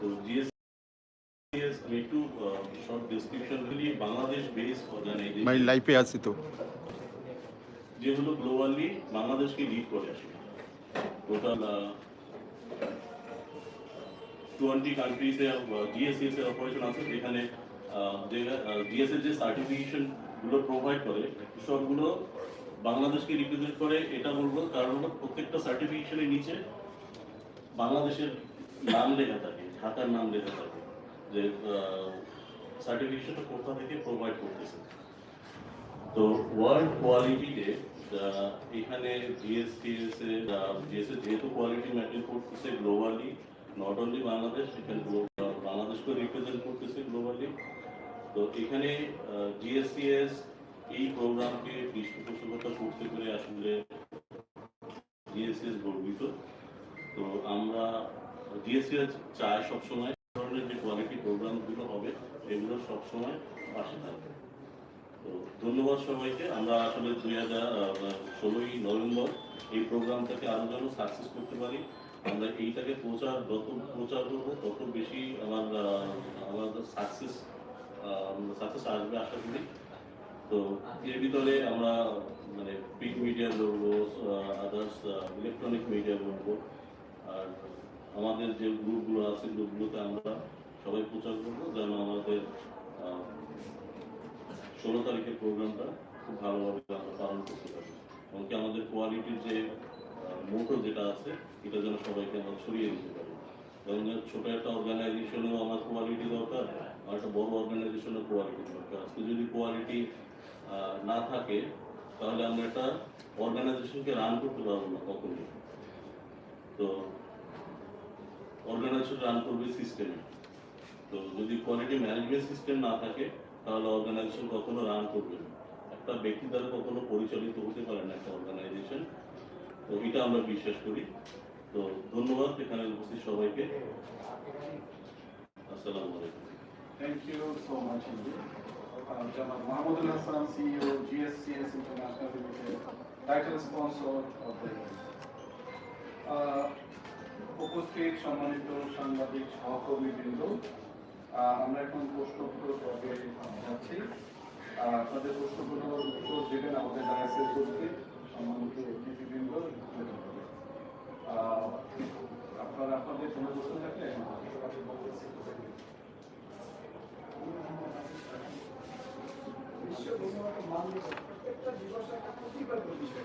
তো জিএস আমি একটু শর্ট ডেসক্রিপশন দিলি বাংলাদেশ বেস অর্গানাইজেশন ভাই লাইফে আছি তো। যেগুলো গ্লোবালি বাংলাদেশকে লিড করে আসে। টোটাল টোয়েন্টি জিএসএস এর অপারেশন আছে যেখানে আহ, যে যে সার্টিফিকেশনগুলো প্রোভাইড করে সবগুলো বাংলাদেশকে রিপ্রেজেন্ট করে এটা বলব। কারণ হলো প্রত্যেকটা সার্টিফিকেশনের নিচে বাংলাদেশের নাম লেখা থাকে। ঢাকার নাম লেখা থাকে যে সার্টিফিকেশনটা কোথা থেকে প্রোভাইড করতেছে তো ওয়ার্ল্ড কোয়ালিটিতে এখানে জিএসটিএস এর জিএস যেহেতু কোয়ালিটি মেনটেন করতেছে গ্লোবালি নট অনলি বাংলাদেশ এখানে glo- আহ, বাংলাদেশকে রিপ্রেজেন্ট করতেছে গ্লোবালি তো এখানে জিএসটিএস এই প্রোগ্রামকে পৃষ্ঠপোষকতা করতে পেরে আসলে জিএসটিএস গর্বিত তো আমরা জিএসটিএস চায় সবসময় এই ধরনের যে কোয়ালিটি প্রোগ্রামগুলো হবে, এগুলো সবসময় পাশে থাকবে। তো ধন্যবাদ সবাইকে। আমরা আসলে দুই হাজার নভেম্বর এই প্রোগ্রামটাকে আরও যেন সাকসেস করতে পারি। আমরা এইটাকে প্রচার, যত প্রচার করব, তত বেশি আমার আমাদের সাকসেস সাকসেস আসবে আশা করি। তো এর ভিতরে আমরা মানে প্রিন্ট মিডিয়া বলব আদার্স ইলেকট্রনিক মিডিয়া বলব আমাদের যে গ্রুপগুলো আছে, গ্রুপগুলোতে আমরা সবাই প্রচার করব যেন আমাদের ষোলো তারিখের প্রোগ্রামটা খুব ভালোভাবে আমরা পালন করতে পারি। এমনকি আমাদের কোয়ালিটির যে মোটো যেটা আছে, এটা যেন সবাইকে আমরা ছড়িয়ে দিতে পারি। যেমন ছোট একটা অর্গানাইজেশনেও আমার কোয়ালিটি দরকার, আর একটা বড় অর্গানাইজেশনের কোয়ালিটি দরকার। আজকে যদি কোয়ালিটি না থাকে, তাহলে আমরা একটা অর্গানাইজেশনকে রান করতে পারব না কখনোই। তো অর্গানাইজেশন রান করবে সিস্টেমে তো যদি কোয়ালিটি ম্যানেজমেন্ট সিস্টেম না থাকে তাহলে অর্গানাইজেশন কখনো রান করবে না। একটা ব্যক্তি দ্বারা কখনো পরিচালিত হতে পারে না একটা অর্গানাইজেশন তো এটা আমরা বিশ্বাস করি। তো ধন্যবাদ এখানে উপস্থিত সবাইকে। আসসালামু আলাইকুম। So much indeed. Uh, Jamal Mahmoud Hassan, CEO, GSCS International Limited, title sponsor of উপস্থিত সম্মানিত সাংবাদিক সহকর্মীবৃন্দ আমরা এখন প্রশ্নোত্তর পর্বে যাচ্ছি। আপনাদের প্রশ্নগুলোর উত্তর দেবেন আমাদের ডায়াসের উপস্থিত সম্মানিত অতিথিবৃন্দ। আপনারা আপনাদের কোনো প্রশ্ন থাকলে বিশ্ব দিবস একটা বিশ্ব